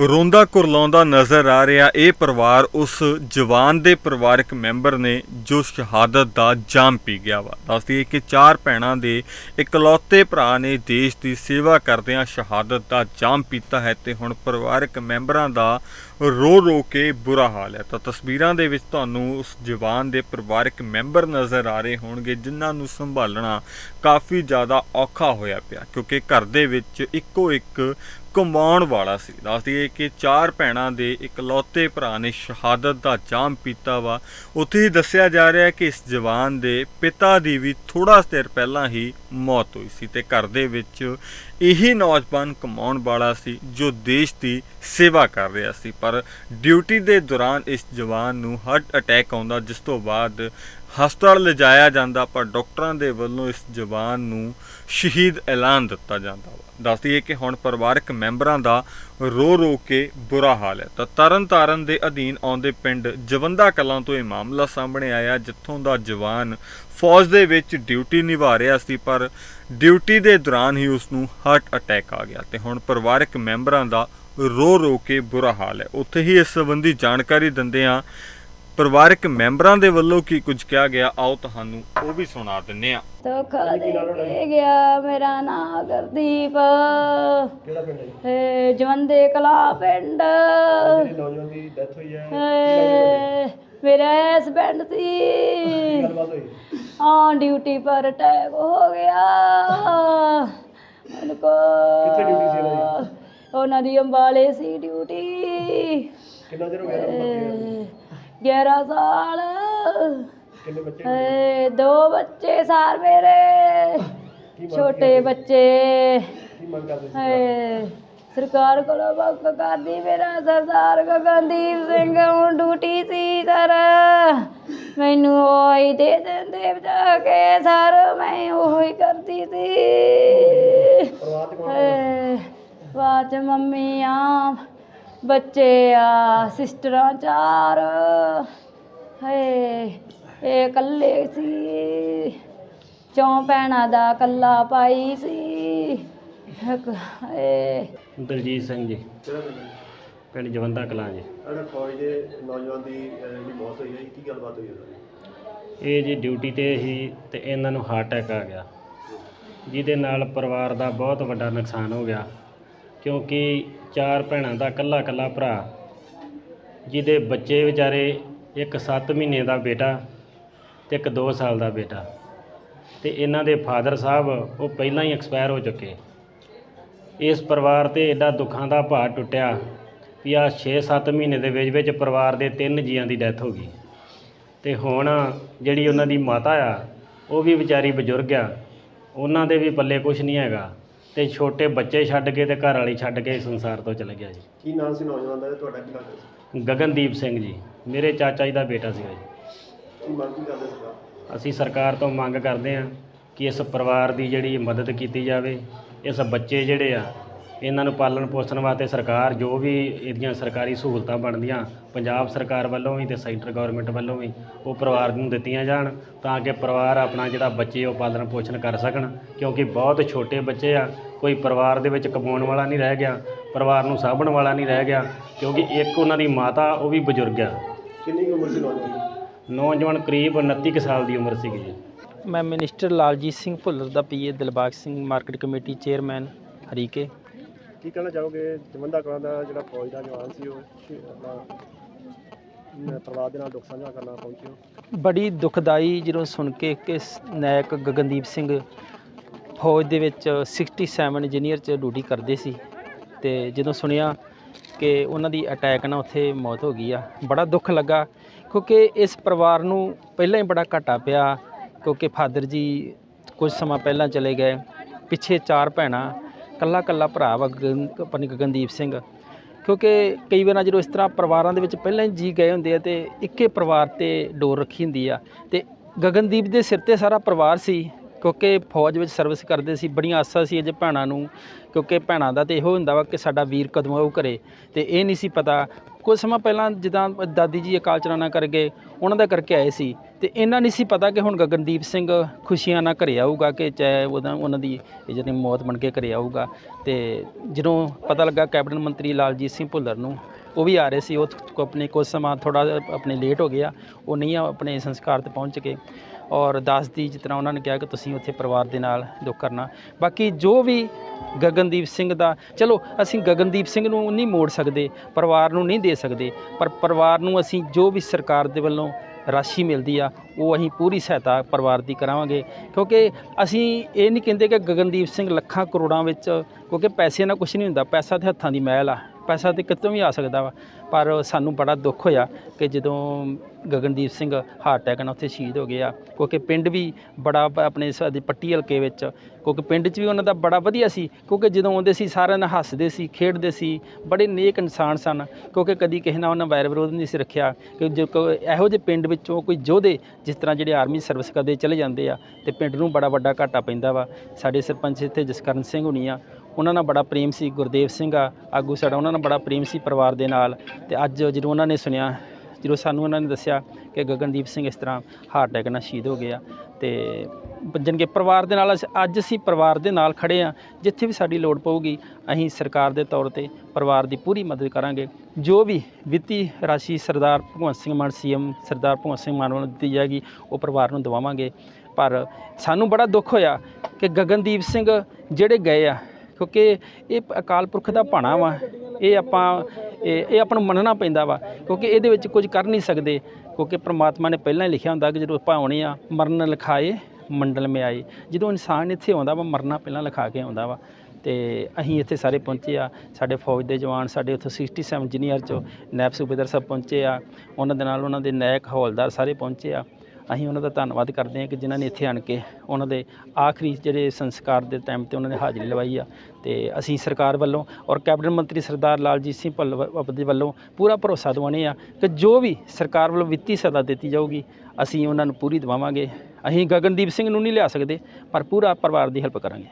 ਰੋਂਦਾ ਕੁਰਲਾਉਂਦਾ ਨਜ਼ਰ ਆ ਰਿਹਾ ਇਹ ਪਰਿਵਾਰ ਉਸ ਜਵਾਨ ਦੇ ਪਰਿਵਾਰਕ ਮੈਂਬਰ ਨੇ ਜੋ ਸ਼ਹਾਦਤ ਦਾ ਜਾਮ ਪੀ ਗਿਆ ਵਾ। ਦੱਸਦੀ ਕਿ ਚਾਰ ਭੈਣਾਂ ਦੇ ਇਕਲੌਤੇ ਭਰਾ ਨੇ ਦੇਸ਼ ਦੀ ਸੇਵਾ ਕਰਦਿਆਂ ਸ਼ਹਾਦਤ ਦਾ ਜਾਮ ਪੀਤਾ ਹੈ ਤੇ ਹੁਣ ਪਰਿਵਾਰਕ ਮੈਂਬਰਾਂ ਦਾ ਰੋ ਰੋ ਕੇ ਬੁਰਾ ਹਾਲ ਹੈ। ਤਾਂ ਤਸਵੀਰਾਂ ਦੇ ਵਿੱਚ ਤੁਹਾਨੂੰ ਉਸ ਜਵਾਨ ਦੇ ਪਰਿਵਾਰਕ ਮੈਂਬਰ ਨਜ਼ਰ ਆ ਰਹੇ ਹੋਣਗੇ, ਜਿਨ੍ਹਾਂ ਨੂੰ ਸੰਭਾਲਣਾ ਕਾਫੀ ਜ਼ਿਆਦਾ ਔਖਾ ਹੋਇਆ ਪਿਆ, ਕਿਉਂਕਿ ਘਰ ਦੇ ਵਿੱਚ ਇੱਕੋ ਇੱਕ ਕਮਾਉਣ ਵਾਲਾ ਸੀ। ਦੱਸਦੀ ਹੈ ਕਿ ਚਾਰ ਭੈਣਾਂ ਦੇ ਇਕਲੌਤੇ ਭਰਾ ਨੇ ਸ਼ਹਾਦਤ ਦਾ ਜਾਮ ਪੀਤਾ ਵਾ। ਉੱਥੇ ਹੀ ਦੱਸਿਆ ਜਾ ਰਿਹਾ ਹੈ ਕਿ ਇਸ ਜਵਾਨ ਦੇ ਪਿਤਾ ਦੀ ਵੀ ਥੋੜਾ ਚਿਰ ਪਹਿਲਾਂ ਹੀ ਮੌਤ ਹੋਈ ਸੀ ਤੇ ਘਰ ਦੇ ਵਿੱਚ ਇਹੀ ਨੌਜਵਾਨ ਕਮਾਉਣ ਵਾਲਾ ਸੀ ਜੋ ਦੇਸ਼ ਦੀ ਸੇਵਾ ਕਰ ਰਿਹਾ ਸੀ। ਪਰ ਡਿਊਟੀ ਦੇ ਦੌਰਾਨ ਇਸ ਜਵਾਨ ਨੂੰ ਹਾਰਟ ਅਟੈਕ ਆਉਂਦਾ ਜਿਸ ਤੋਂ ਬਾਅਦ ਹਸਪਤਾਲ ਲਿਜਾਇਆ ਜਾਂਦਾ ਪਰ ਡਾਕਟਰਾਂ ਦੇ ਵੱਲੋਂ ਇਸ ਜਵਾਨ ਨੂੰ ਸ਼ਹੀਦ ਐਲਾਨ ਦਿੱਤਾ ਜਾਂਦਾ ਵਾ। ਦੱਸਦੀ ਹੈ ਕਿ ਹੁਣ ਪਰਿਵਾਰਕ ਮੈਂਬਰਾਂ ਦਾ ਰੋ ਰੋ ਕੇ ਬੁਰਾ ਹਾਲ ਹੈ। ਤਾਂ ਤਰਨ ਤਾਰਨ ਦੇ ਅਧੀਨ ਆਉਂਦੇ ਪਿੰਡ ਜਵੰਦਾ ਕਲਾਂ ਤੋਂ ਇਹ ਮਾਮਲਾ ਸਾਹਮਣੇ ਆਇਆ, ਜਿੱਥੋਂ ਦਾ ਜਵਾਨ ਫੌਜ ਦੇ ਵਿੱਚ ਡਿਊਟੀ ਨਿਭਾ ਰਿਹਾ ਸੀ, ਪਰ ਡਿਊਟੀ ਦੇ ਦੌਰਾਨ ਹੀ ਉਸ ਨੂੰ ਹਾਰਟ ਅਟੈਕ ਆ ਗਿਆ ਤੇ ਹੁਣ ਪਰਿਵਾਰਕ ਮੈਂਬਰਾਂ ਦਾ ਰੋ ਰੋ ਕੇ ਬੁਰਾ ਹਾਲ ਹੈ। ਉੱਥੇ ਹੀ ਇਸ ਸੰਬੰਧੀ ਜਾਣਕਾਰੀ ਦਿੰਦੇ ਆ ਪਰਿਵਾਰਕ ਮੈਂਬਰਾਂ ਦੇ ਵੱਲੋਂ ਕੀ ਕੁਝ ਕਿਹਾ ਗਿਆ? ਆਓ ਤੁਹਾਨੂੰ ਉਹ ਵੀ ਸੁਣਾ ਦਿੰਨੇ ਆ ਧੋਖਾ ਦੇ ਕੇ ਗਿਆ ਮੇਰਾ ਨਾਂ ਗੁਰਦੀਪ। ਕਿਹੜਾ ਪਿੰਡ ਹੈ ਜਵੰਦੇ ਕਲਾ ਪਿੰਡ। ਜਿਹੜੀ ਨੌਜਵਾਨ ਦੀ ਡੈਥ ਹੋਈ ਹੈ। ਏ ਮੇਰਾ ਹਸਬੈਂਡ ਸੀ ਕੀ ਗੱਲਬਾਤ ਹੋਈ? ਹਾਂ ਡਿਊਟੀ ਪਰ ਅਟੈਕ ਹੋ ਗਿਆ। ਕਿੱਥੇ ਸੀ ਉਹਨਾਂ ਦੀ ਅੰਬਾਲੇ ਸੀ ਡਿਊਟੀ ਕਿੰਨਾ ਚਿਰ ਹੋ ਗਿਆ ਇਹਨਾਂ ਨੂੰ ਭਰਤੀ ਹੋਏ? 11 ਸਾਲ। ਕਿੰਨੇ ਬੱਚੇ ਏ ਦੋ ਬੱਚੇ ਸਾਰ ਮੇਰੇ। ਛੋਟੇ ਬੱਚੇ। ਕੀ ਮੰਗ ਕਰਦੇ ਸੀ? ਹਾਏ ਸਰਕਾਰ ਕੋਲੋਂ ਮੰਗ ਕਰਦੀ ਮੇਰਾ ਸਰਦਾਰ ਗਗਨਦੀਪ ਸਿੰਘ। ਹੁਣ ਡਿਊਟੀ ਸੀ ਸਰ। ਮੈਨੂੰ ਉਹ ਹੀ ਦੇ ਦਿੰਦੇ ਬਚਾ ਕੇ ਸਰ। ਮੈਂ ਉਹ ਹੀ ਕਰਦੀ ਸੀ। ਬਾਅਦ ਮੰਮੀ ਆ ਬੱਚੇ ਆ ਸਿਸਟਰਾਂ ਚਾਰ। ਹਏ ਇਹ ਇਕੱਲੇ ਸੀ। ਚੌਂ ਭੈਣਾਂ ਦਾ ਕੱਲਾ ਪਾਈ ਸੀ। ਹਏ। ਦਲਜੀਤ ਸਿੰਘ ਜੀ। ਪਿੰਡ ਹੈ ਜਵੰਦਾ ਕਲਾਂ ਜੀ। ਅਗਰ ਫੌਜ ਦੇ ਨੌਜਵਾਨ ਦੀ ਅਹ, ਜਿਹੜੀ ਮੌਤ ਹੋਈ ਹੈ ਕੀ ਗੱਲਬਾਤ ਹੋਈ ਹੈ ਸਾਰੀ ਇਹ ਜੀ ਡਿਊਟੀ ਤੇ ਸੀ ਤੇ ਇਹਨਾਂ ਨੂੰ ਹਾਰਟ ਅਟੈਕ ਆ ਗਿਆ। ਜਿਹਦੇ ਨਾਲ ਪਰਿਵਾਰ ਦਾ ਬਹੁਤ ਵੱਡਾ ਨੁਕਸਾਨ ਹੋ ਗਿਆ। ਕਿਉਂਕਿ ਚਾਰ ਭੈਣਾਂ ਦਾ ਇਕੱਲਾ ਇਕੱਲਾ ਭਰਾ, ਜਿਹਦੇ ਬੱਚੇ ਵਿਚਾਰੇ ਇੱਕ 7 ਮਹੀਨੇ ਦਾ ਬੇਟਾ ਤੇ ਇੱਕ 2 ਸਾਲ ਦਾ ਬੇਟਾ ਤੇ ਇਹਨਾਂ ਦੇ ਫਾਦਰ ਸਾਹਿਬ ਉਹ ਪਹਿਲਾਂ ਹੀ ਐਕਸਪਾਇਰ ਹੋ ਚੁੱਕੇ। ਇਸ ਪਰਿਵਾਰ ਤੇ ਐਡਾ ਦੁੱਖਾਂ ਦਾ ਭਾਰ ਟੁੱਟਿਆ ਵੀ ਆ 6-7 ਮਹੀਨੇ ਦੇ ਵਿੱਚ ਵਿੱਚ ਪਰਿਵਾਰ ਦੇ ਤਿੰਨ ਜੀਆਂ ਦੀ ਡੈਥ ਹੋ ਗਈ। ਤੇ ਹੁਣ ਜਿਹੜੀ ਉਹਨਾਂ ਦੀ ਮਾਤਾ ਆ, ਉਹ ਵੀ ਵਿਚਾਰੀ ਬਜ਼ੁਰਗ ਆ, ਉਹਨਾਂ ਦੇ ਵੀ ਪੱਲੇ ਕੁਝ ਨਹੀਂ ਹੈਗਾ। ਤੇ ਛੋਟੇ ਬੱਚੇ ਛੱਡ ਕੇ ਤੇ ਘਰ ਵਾਲੀ ਛੱਡ ਕੇ ਸੰਸਾਰ ਤੋਂ ਚਲੇ ਗਿਆ ਜੀ। ਕੀ ਨਾਮ ਸੀ ਨੌਜਵਾਨ ਦਾ ਤੇ ਤੁਹਾਡਾ ਕੀ ਲੱਗਦਾ ਸੀ? ਗਗਨਦੀਪ ਸਿੰਘ ਜੀ। ਮੇਰੇ ਚਾਚਾ ਜੀ ਦਾ ਬੇਟਾ ਸੀਗਾ ਜੀ। ਕੀ ਮੰਗ ਕੀ ਕਰਦੇ ਸਰਕਾਰ ਅਸੀਂ ਸਰਕਾਰ ਤੋਂ ਮੰਗ ਕਰਦੇ ਹਾਂ ਕਿ ਇਸ ਪਰਿਵਾਰ ਦੀ ਜਿਹੜੀ ਮਦਦ ਕੀਤੀ ਜਾਵੇ ਇਸ ਬੱਚੇ ਜਿਹੜੇ ਆ ਇਹਨਾਂ ਨੂੰ ਪਾਲਣ ਪੋਸ਼ਣ ਵਾਸਤੇ ਸਰਕਾਰ ਜੋ ਵੀ ਇਹਦੀਆਂ ਸਰਕਾਰੀ ਸਹੂਲਤਾਂ ਬਣਦੀਆਂ ਪੰਜਾਬ ਸਰਕਾਰ ਵੱਲੋਂ ਵੀ ਤੇ ਸੈਂਟਰ ਗਵਰਨਮੈਂਟ ਵੱਲੋਂ ਵੀ ਉਹ ਪਰਿਵਾਰ ਨੂੰ ਦਿੱਤੀਆਂ ਜਾਣ ਤਾਂ ਕਿ ਪਰਿਵਾਰ ਆਪਣਾ ਜਿਹੜਾ ਬੱਚੇ ਉਹ ਪਾਲਣ ਪੋਸ਼ਣ ਕਰ ਸਕਣ। ਕਿਉਂਕਿ ਬਹੁਤ ਛੋਟੇ ਬੱਚੇ ਆ ਕੋਈ ਪਰਿਵਾਰ ਦੇ ਵਿੱਚ ਕਮਾਉਣ ਵਾਲਾ ਨਹੀਂ ਰਹਿ ਗਿਆ ਪਰਿਵਾਰ ਨੂੰ ਸਾਂਭਣ ਵਾਲਾ ਨਹੀਂ ਰਹਿ ਗਿਆ ਕਿਉਂਕਿ ਇੱਕ ਉਹਨਾਂ ਦੀ ਮਾਤਾ ਉਹ ਵੀ ਬਜ਼ੁਰਗ ਆ। ਕਿੰਨੀ ਉਮਰ ਸੀ ਨੌਜਵਾਨ ਦੀ? ਨੌਜਵਾਨ ਕਰੀਬ 29 ਕੁ ਸਾਲ ਦੀ ਉਮਰ ਸੀਗੀ ਜੀ। ਮੈਂ ਮਿਨਿਸਟਰ ਲਾਲਜੀਤ ਸਿੰਘ ਭੁੱਲਰ ਦਾ PA Dilbagh Singh market committee chairman Harike. ਕੀ ਕਹਿਣਾ ਚਾਹੋਗੇ? ਜਵੰਦਾ ਕਲਾਂ ਦਾ ਜਿਹੜਾ ਫੌਜ ਦਾ ਜਵਾਨ ਸੀ ਉਹ ਸ਼ਹੀ- ਆਪਣਾ ਪਰਿਵਾਰ ਦੇ ਨਾਲ ਦੁੱਖ ਸਾਂਝਾ ਕਰਨਾ ਪਹੁੰਚੇ ਬੜੀ ਦੁਖਦਾਈ ਜਦੋਂ ਸੁਣ ਕੇ ਕਿ ਨਾਇਕ ਗਗਨਦੀਪ ਸਿੰਘ ਫੌਜ ਦੇ ਵਿੱਚ 67 ਇੰਜੀਨੀਅਰ ਚ ਡਿਊਟੀ ਕਰਦੇ ਸੀ ਤੇ ਜਦੋਂ ਸੁਣਿਆ ਕਿ ਉਹਨਾਂ ਦੀ ਅਟੈਕ ਨਾਲ ਉੱਥੇ ਮੌਤ ਹੋ ਗਈ ਆ, ਬੜਾ ਦੁੱਖ ਲੱਗਾ ਕਿਉਂਕਿ ਇਸ ਪਰਿਵਾਰ ਨੂੰ ਪਹਿਲਾਂ ਹੀ ਬੜਾ ਘਾਟਾ ਪਿਆ ਕਿਉਂਕਿ ਫਾਦਰ ਜੀ ਕੁਝ ਸਮਾਂ ਪਹਿਲਾਂ ਚਲੇ ਗਏ, ਪਿੱਛੇ ਚਾਰ ਭੈਣਾਂ ਕੱਲਾ ਕੱਲਾ ਭਰਾ ਵਾ ਗਗਨ ਆਪਣੀ ਗਗਨਦੀਪ ਸਿੰਘ। ਕਿਉਂਕਿ ਕਈ ਵਾਰ ਜਦੋਂ ਇਸ ਤਰ੍ਹਾਂ ਪਰਿਵਾਰਾਂ ਦੇ ਵਿੱਚ ਪਹਿਲਾਂ ਹੀ ਜੀ ਗਏ ਹੁੰਦੇ ਆ ਤੇ ਇੱਕੇ ਪਰਿਵਾਰ ਤੇ ਡੋਰ ਰੱਖੀ ਹੁੰਦੀ ਆ। ਤੇ ਗਗਨਦੀਪ ਦੇ ਸਿਰ ਤੇ ਸਾਰਾ ਪਰਿਵਾਰ ਸੀ, ਕਿਉਂਕਿ ਫੌਜ ਵਿੱਚ ਸਰਵਿਸ ਕਰਦੇ ਸੀ, ਬੜੀਆਂ ਆਸਾਂ ਸੀ ਅਜੇ ਭੈਣਾਂ ਨੂੰ। ਕਿਉਂਕਿ ਭੈਣਾਂ ਦਾ ਤੇ ਇਹੋ ਹੁੰਦਾ ਵਾ ਕਿ ਸਾਡਾ ਵੀਰ ਕਦੋਂ ਆਊ ਘਰੇ। ਤੇ ਇਹ ਨਹੀਂ ਸੀ ਪਤਾ ਕੁਝ ਸਮਾਂ ਪਹਿਲਾਂ ਜਿੱਦਾਂ ਦਾਦੀ ਜੀ ਅਕਾਲ ਚਲਾਣਾ ਕਰ ਗਏ, ਉਹਨਾਂ ਦਾ ਕਰਕੇ ਆਏ ਸੀ। ਤੇ ਇਹਨਾਂ ਨਹੀਂ ਸੀ ਪਤਾ ਕਿ ਹੁਣ ਗਗਨਦੀਪ ਸਿੰਘ ਖੁਸ਼ੀਆਂ ਨਾਲ ਘਰੇ ਆਊਗਾ ਕਿ ਚਾਹੇ ਉਹਦਾ, ਉਹਨਾਂ ਦੀ ਇਹ ਜਿਹੜੀ ਮੌਤ ਬਣ ਕੇ ਘਰੇ ਆਊਗਾ। ਤੇ ਜਦੋਂ ਪਤਾ ਲੱਗਾ ਕੈਬਨਿਟ ਮੰਤਰੀ ਲਾਲਜੀਤ ਸਿੰਘ ਭੁੱਲਰ ਨੂੰ, ਉਹ ਵੀ ਆ ਰਹੇ ਸੀ, ਉਹ ਆਪਣੇ ਕੁਝ ਸਮਾਂ ਥੋੜਾ ਆਪਣੇ ਲੇਟ ਹੋ ਗਿਆ, ਉਹ ਨਹੀਂ ਆ ਆਪਣੇ ਸੰਸਕਾਰ ਤੇ ਪਹੁੰਚ ਕੇ ਔਰ ਦਾਸ ਦੀ ਜਿਸ ਤਰ੍ਹਾਂ ਉਹਨਾਂ ਨੇ ਕਿਹਾ ਕਿ ਤੁਸੀਂ ਉੱਥੇ ਪਰਿਵਾਰ ਦੇ ਨਾਲ ਦੁੱਖ ਕਰਨਾ। ਬਾਕੀ ਜੋ ਵੀ ਗਗਨਦੀਪ ਸਿੰਘ ਦਾ। ਚਲੋ, ਅਸੀਂ ਗਗਨਦੀਪ ਸਿੰਘ ਨੂੰ ਨਹੀਂ ਮੋੜ ਸਕਦੇ, ਪਰਿਵਾਰ ਨੂੰ ਨਹੀਂ ਦੇ ਸਕਦੇ, ਪਰ ਪਰਿਵਾਰ ਨੂੰ ਅਸੀਂ ਜੋ ਵੀ ਸਰਕਾਰ ਦੇ ਵੱਲੋਂ ਰਾਸ਼ੀ ਮਿਲਦੀ ਆ, ਉਹ ਅਸੀਂ ਪੂਰੀ ਸਹਾਇਤਾ ਪਰਿਵਾਰ ਦੀ ਕਰਾਵਾਂਗੇ। ਕਿਉਂਕਿ ਅਸੀਂ ਇਹ ਨਹੀਂ ਕਹਿੰਦੇ ਕਿ ਗਗਨਦੀਪ ਸਿੰਘ ਲੱਖਾਂ ਕਰੋੜਾਂ ਵਿੱਚ, ਕਿਉਂਕਿ ਪੈਸੇ ਨਾਲ ਕੁਝ ਨਹੀਂ ਹੁੰਦਾ, ਪੈਸਾ ਤੇ ਹੱਥਾਂ ਦੀ ਮਹਿਲ ਆ। ਪੈਸਾ ਤੇ ਕਿਤੋਂ ਵੀ ਆ ਸਕਦਾ ਵਾ। ਪਰ ਸਾਨੂੰ ਬੜਾ ਦੁੱਖ ਹੋਇਆ ਕਿ ਜਦੋਂ ਗਗਨਦੀਪ ਸਿੰਘ ਹਾਰਟ ਅਟੈਕ ਨਾਲ ਉੱਥੇ ਸ਼ਹੀਦ ਹੋ ਗਏ ਆ, ਕਿਉਂਕਿ ਪਿੰਡ ਵੀ ਬੜਾ ਆਪਣੇ ਸਾਡੇ ਪੱਟੀ ਹਲਕੇ ਵਿੱਚ, ਕਿਉਂਕਿ ਪਿੰਡ 'ਚ ਵੀ ਉਹਨਾਂ ਦਾ ਬੜਾ ਵਧੀਆ ਸੀ, ਕਿਉਂਕਿ ਜਦੋਂ ਆਉਂਦੇ ਸੀ ਸਾਰਿਆਂ ਨਾਲ ਹੱਸਦੇ ਸੀ, ਖੇਡਦੇ ਸੀ, ਬੜੇ ਨੇਕ ਇਨਸਾਨ ਸਨ। ਕਿਉਂਕਿ ਕਦੀ ਕਿਸੇ ਨਾਲ ਉਹਨਾਂ ਵੈਰ ਵਿਰੋਧ ਨਹੀਂ ਸੀ ਰੱਖਿਆ, ਕਿ ਜੋ ਇਹੋ ਜਿਹੇ ਪਿੰਡ ਵਿੱਚੋਂ ਕੋਈ ਯੋਧੇ ਜਿਸ ਤਰ੍ਹਾਂ ਜਿਹੜੇ ਆਰਮੀ ਸਰਵਿਸ ਕਰਦੇ ਚਲੇ ਜਾਂਦੇ ਆ, ਤੇ ਪਿੰਡ ਨੂੰ ਬੜਾ ਵੱਡਾ ਘਾਟਾ ਪੈਂਦਾ ਵਾ। ਸਾਡੇ ਸਰਪੰਚ ਇੱਥੇ ਜਸਕਰਨ ਸਿੰਘ ਹੁਣੀ ਆ ਉਹਨਾਂ ਨਾਲ ਬੜਾ ਪ੍ਰੇਮ ਸੀ, ਗੁਰਦੇਵ ਸਿੰਘ ਆ, ਆਗੂ ਸਾਡਾ, ਉਹਨਾਂ ਨਾਲ ਬੜਾ ਪ੍ਰੇਮ ਸੀ ਪਰਿਵਾਰ ਦੇ ਨਾਲ। ਤੇ ਅੱਜ ਜਦੋਂ ਉਹਨਾਂ ਨੇ ਸੁਣਿਆ, ਜਦੋਂ ਸਾਨੂੰ ਉਹਨਾਂ ਨੇ ਦੱਸਿਆ ਕਿ ਗਗਨਦੀਪ ਸਿੰਘ ਇਸ ਤਰ੍ਹਾਂ ਹਾਰਟ ਅਟੈਕ ਨਾਲ ਸ਼ਹੀਦ ਹੋ ਗਿਆ ਤੇ ਜਾਣੀ ਕਿ ਪਰਿਵਾਰ ਦੇ ਨਾਲ ਅਸੀਂ- ਅੱਜ ਅਸੀਂ ਪਰਿਵਾਰ ਦੇ ਨਾਲ ਖੜੇ ਆ, ਜਿੱਥੇ ਵੀ ਸਾਡੀ ਲੋੜ ਪਊਗੀ, ਅਸੀਂ ਸਰਕਾਰ ਦੇ ਤੌਰ ਤੇ ਪਰਿਵਾਰ ਦੀ ਪੂਰੀ ਮਦਦ ਕਰਾਂਗੇ। ਜੋ ਵੀ ਵਿੱਤੀ ਰਾਸ਼ੀ ਸਰਦਾਰ ਭਗਵੰਤ ਸਿੰਘ ਮਾਨ, ਸੀਐਮ ਸਰਦਾਰ ਭਗਵੰਤ ਸਿੰਘ ਮਾਨ ਵੱਲੋਂ ਦਿੱਤੀ ਜਾਏਗੀ, ਉਹ ਪਰਿਵਾਰ ਨੂੰ ਦਵਾਵਾਂਗੇ। ਪਰ ਸਾਨੂੰ ਬੜਾ ਦੁੱਖ ਹੋਇਆ ਕਿ ਗਗਨਦੀਪ ਸਿੰਘ ਜਿਹੜੇ ਗਏ ਆ ਕਿਉਂਕਿ ਇਹ ਅਕਾਲ ਪੁਰਖ ਦਾ ਭਾਣਾ ਵਾ। ਇਹ ਆਪਾਂ, ਇਹ ਇਹ ਆਪਾਂ ਨੂੰ ਮੰਨਣਾ ਪੈਂਦਾ ਵਾ। ਕਿਉਂਕਿ ਇਹਦੇ ਵਿੱਚ ਕੁਝ ਕਰ ਨਹੀਂ ਸਕਦੇ। ਕਿਉਂਕਿ ਪ੍ਰਮਾਤਮਾ ਨੇ ਪਹਿਲਾਂ ਹੀ ਲਿਖਿਆ ਹੁੰਦਾ ਕਿ ਜਦੋਂ ਆਪਾਂ ਆਉਣੇ ਆ, ਮਰਨ ਲਿਖਾਏ, ਮੰਡਲ ਮੇ ਆਏ। ਜਦੋਂ ਇਨਸਾਨ ਇੱਥੇ ਆਉਂਦਾ ਵਾ, ਮਰਨਾ ਪਹਿਲਾਂ ਲਿਖਾ ਕੇ ਆਉਂਦਾ ਵਾ। ਤੇ ਅਸੀਂ ਇੱਥੇ ਸਾਰੇ ਪਹੁੰਚੇ ਆ। ਸਾਡੇ ਫੌਜ ਦੇ ਜਵਾਨ, ਸਾਡੇ ਉੱਥੋਂ 67 ਇੰਜੀਨੀਅਰ ਚੋਂ ਨੈਬ ਸੂਬੇਦਾਰ ਸਾਹਿਬ ਪਹੁੰਚੇ ਆ। ਉਹਨਾਂ ਦੇ ਨਾਲ ਉਹਨਾਂ ਦੇ ਨਾਇਕ ਹੌਲਦਾਰ ਸਾਰੇ ਪਹੁੰਚੇ ਆ। ਅਸੀਂ ਉਹਨਾਂ ਦਾ ਧੰਨਵਾਦ ਕਰਦੇ ਹਾਂ ਕਿ ਜਿਨ੍ਹਾਂ ਨੇ ਇੱਥੇ ਆਣ ਕੇ ਉਹਨਾਂ ਦੇ ਆਖਰੀ ਜਿਹੜੇ ਸੰਸਕਾਰ ਦੇ ਟਾਈਮ ਤੇ ਉਹਨਾਂ ਨੇ ਹਾਜ਼ਰੀ ਲਵਾਈ ਆ ਤੇ ਅਸੀਂ ਸਰਕਾਰ ਵੱਲੋਂ ਔਰ ਕੈਬਨਿਟ ਮੰਤਰੀ ਸਰਦਾਰ ਲਾਲਜੀਤ ਸਿੰਘ ਭੁੱਲਰ ਦੇ ਵੱਲੋਂ ਪੂਰਾ ਭਰੋਸਾ ਦਿਵਾਉਂਦੇ ਆ ਕਿ ਜੋ ਵੀ ਸਰਕਾਰ ਵੱਲੋਂ ਵਿੱਤੀ ਸਹਾਇਤਾ ਦਿੱਤੀ ਜਾਊਗੀ, ਅਸੀਂ ਉਹਨਾਂ ਨੂੰ ਪੂਰੀ ਦਿਵਾਵਾਂਗੇ। ਅਸੀਂ ਗਗਨਦੀਪ ਸਿੰਘ ਨੂੰ ਨਹੀਂ ਲਿਆ ਸਕਦੇ, ਪਰ ਪੂਰਾ ਪਰਿਵਾਰ ਦੀ ਹੈਲਪ ਕਰਾਂਗੇ।